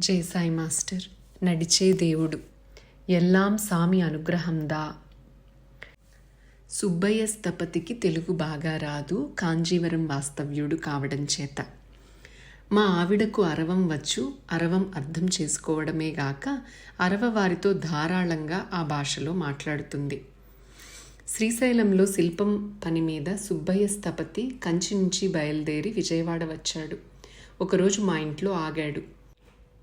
జై సాయి మాస్టర్. నడిచే దేవుడు. ఎల్లాం సామి అనుగ్రహందా సుబ్బయ్య స్థపతికి తెలుగు బాగా రాదు కాంజీవరం వాస్తవ్యుడు కావడం చేత. మా ఆవిడకు అరవం వచ్చు అరవం అర్థం చేసుకోవడమే గాక అరవ వారితో ధారాళంగా ఆ భాషలో మాట్లాడుతుంది. శ్రీశైలంలో శిల్పం పని మీద సుబ్బయ్య స్థపతి కంచి నుంచి బయలుదేరి విజయవాడ వచ్చాడు. ఒకరోజు మా ఇంట్లో ఆగాడు.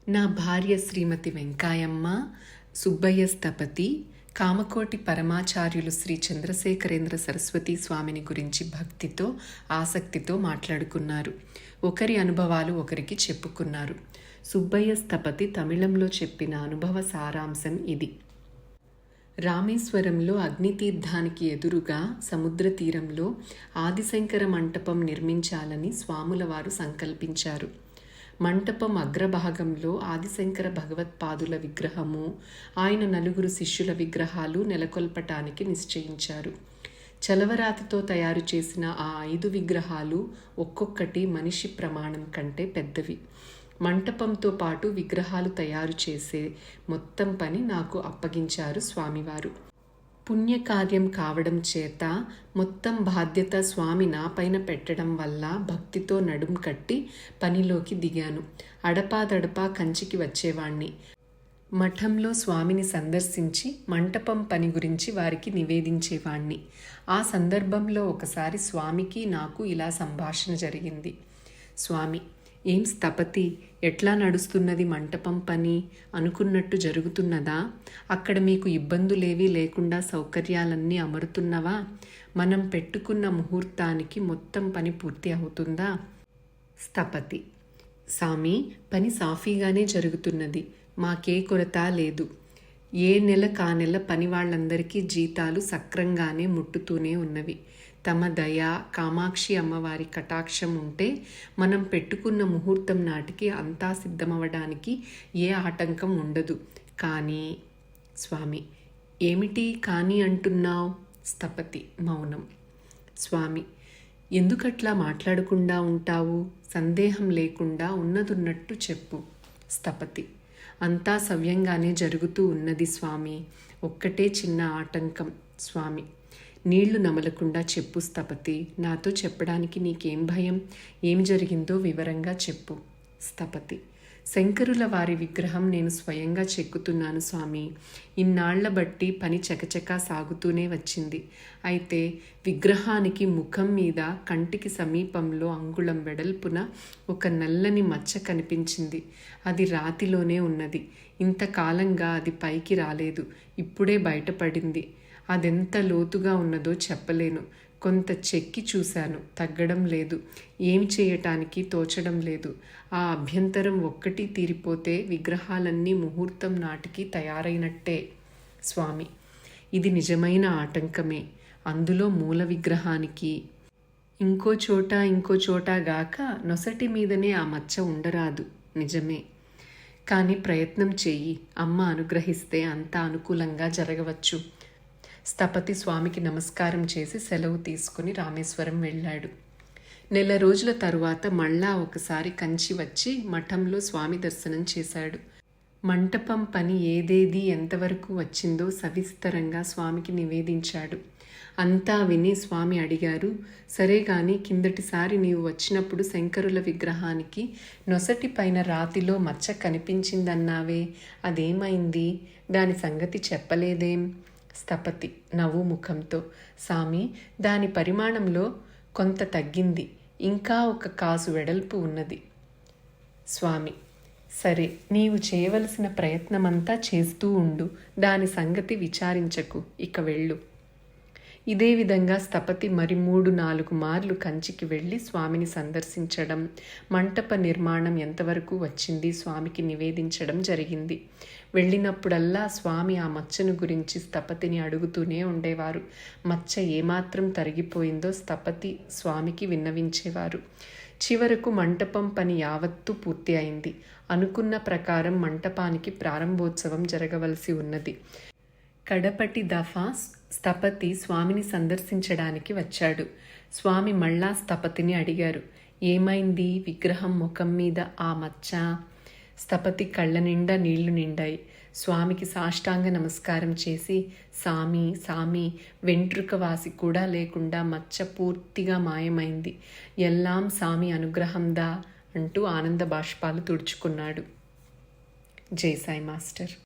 నా భార్య శ్రీమతి వెంకాయమ్మ సుబ్బయ్య స్థపతి కామకోటి పరమాచార్యులు శ్రీ చంద్రశేఖరేంద్ర సరస్వతి స్వామిని గురించి భక్తితో ఆసక్తితో మాట్లాడుకున్నారు. ఒకరి అనుభవాలు ఒకరికి చెప్పుకున్నారు. సుబ్బయ్య స్థపతి తమిళంలో చెప్పిన అనుభవ సారాంశం ఇది. రామేశ్వరంలో అగ్నితీర్థానికి ఎదురుగా సముద్ర తీరంలో ఆదిశంకర మంటపం నిర్మించాలని స్వాముల వారు సంకల్పించారు. మంటపం అగ్రభాగంలో ఆదిశంకర భగవత్పాదుల విగ్రహము ఆయన నలుగురు శిష్యుల విగ్రహాలు నెలకొల్పటానికి నిశ్చయించారు. చలవరాతితో తయారు చేసిన ఆ ఐదు విగ్రహాలు ఒక్కొక్కటి మనిషి ప్రమాణం కంటే పెద్దవి. మంటపంతో పాటు విగ్రహాలు తయారు చేసే మొత్తం పని నాకు అప్పగించారు స్వామివారు. పుణ్యకార్యం కావడం చేత మొత్తం బాధ్యత స్వామి నా పైన పెట్టడం వల్ల భక్తితో నడుం కట్టి పనిలోకి దిగాను. అడపాదడపా కంచికి వచ్చేవాణ్ణి. మఠంలో స్వామిని సందర్శించి మంటపం పని గురించి వారికి నివేదించేవాణ్ణి. ఆ సందర్భంలో ఒకసారి స్వామికి నాకు ఇలా సంభాషణ జరిగింది. స్వామి ఏం స్థపతి? ఎట్లా నడుస్తున్నది మంటపం పని? అనుకున్నట్టు జరుగుతున్నదా? అక్కడ మీకు ఇబ్బందులేవీ లేకుండా సౌకర్యాలన్నీ అమరుతున్నవా? మనం పెట్టుకున్న ముహూర్తానికి మొత్తం పని పూర్తి అవుతుందా? స్థపతి. సామి పని సాఫీగానే జరుగుతున్నది. మాకే కొరత లేదు. ఏ నెల కా నెల పని వాళ్ళందరికీ జీతాలు సక్రంగానే ముట్టుతూనే ఉన్నవి. తమ దయ కామాక్షి అమ్మవారి కటాక్షం ఉంటే మనం పెట్టుకున్న ముహూర్తం నాటికి అంతా సిద్ధమవడానికి ఏ ఆటంకం ఉండదు. కానీ స్వామి ఏమిటి కానీ అంటున్నావు? స్థపతి మౌనం. స్వామి ఎందుకట్లా మాట్లాడకుండా ఉంటావు? సందేహం లేకుండా ఉన్నదున్నట్టు చెప్పు. స్థపతి అంతా సవ్యంగానే జరుగుతూ ఉన్నది స్వామి. ఒక్కటే చిన్న ఆటంకం స్వామి. నీళ్ళు నమలకుండా చెప్పు స్థపతి. నాతో చెప్పడానికి నీకేం భయం? ఏమి జరిగిందో వివరంగా చెప్పు స్థపతి. శంకరుల వారి విగ్రహం నేను స్వయంగా చెక్కుతున్నాను స్వామి. ఇన్నాళ్ళ బట్టి పని చకచకా సాగుతూనే వచ్చింది. అయితే విగ్రహానికి ముఖం మీద కంటికి సమీపంలో అంగుళం వెడల్పున ఒక నల్లని మచ్చ కనిపించింది. అది రాతిలోనే ఉన్నది. ఇంతకాలంగా అది పైకి రాలేదు. ఇప్పుడే బయటపడింది. అదెంత లోతుగా ఉన్నదో చెప్పలేను. కొంత చెక్కి చూశాను. తగ్గడం లేదు. ఏం చేయటానికి తోచడం లేదు. ఆ అభ్యంతరం ఒక్కటి తీరిపోతే విగ్రహాలన్నీ ముహూర్తం నాటికి తయారైనట్టే. స్వామి ఇది నిజమైన ఆటంకమే. అందులో మూల విగ్రహానికి ఇంకో చోట ఇంకో చోట గాక నొసటి మీదనే ఆ మచ్చ ఉండరాదు. నిజమే. కానీ ప్రయత్నం చెయ్యి. అమ్మ అనుగ్రహిస్తే అంత అనుకూలంగా జరగవచ్చు. స్థపతి స్వామికి నమస్కారం చేసి సెలవు తీసుకుని రామేశ్వరం వెళ్ళాడు. నెల రోజుల తరువాత మళ్ళా ఒకసారి కంచి వచ్చి మఠంలో స్వామి దర్శనం చేశాడు. మంటపం పని ఏదేది ఎంతవరకు వచ్చిందో సవిస్తరంగా స్వామికి నివేదించాడు. అంతా విని స్వామి అడిగారు సరే గాని కిందటిసారి నీవు వచ్చినప్పుడు శంకరుల విగ్రహానికి నొసటి పైన రాతిలో మచ్చ కనిపించిందన్నావే అదేమైంది? దాని సంగతి చెప్పలేదేం? స్థపతి నవ్వు ముఖంతో. సామి దాని పరిమాణంలో కొంత తగ్గింది. ఇంకా ఒక కాసు వెడల్పు ఉన్నది. స్వామి సరే నీవు చేయవలసిన ప్రయత్నమంతా చేస్తూ ఉండు. దాని సంగతి విచారించకు. ఇక వెళ్ళు. ఇదే విధంగా స్థపతి మరి మూడు నాలుగు మార్లు కంచికి వెళ్ళి స్వామిని సందర్శించడం మంటప నిర్మాణం ఎంతవరకు వచ్చింది స్వామికి నివేదించడం జరిగింది. వెళ్ళినప్పుడల్లా స్వామి ఆ మచ్చను గురించి స్థపతిని అడుగుతూనే ఉండేవారు. మచ్చ ఏమాత్రం తరిగిపోయిందో స్థపతి స్వామికి విన్నవించేవారు. చివరకు మంటపం పని యావత్తు పూర్తి అయింది. అనుకున్న ప్రకారం మంటపానికి ప్రారంభోత్సవం జరగవలసి ఉన్నది. కడపటి దఫా స్థపతి స్వామిని సందర్శించడానికి వచ్చాడు. స్వామి మళ్ళా స్థపతిని అడిగారు. ఏమైంది? విగ్రహం ముఖం మీద ఆ మచ్చ? స్థపతి కళ్ళ నిండా నీళ్ళు నిండాయి. స్వామికి సాష్టాంగ నమస్కారం చేసి సామి సామి వెంట్రుక వాసి కూడా లేకుండా మచ్చ పూర్తిగా మాయమైంది. ఎల్లాం సామి అనుగ్రహందా అంటూ ఆనంద బాష్పాలు తుడుచుకున్నాడు. జై సాయి మాస్టర్.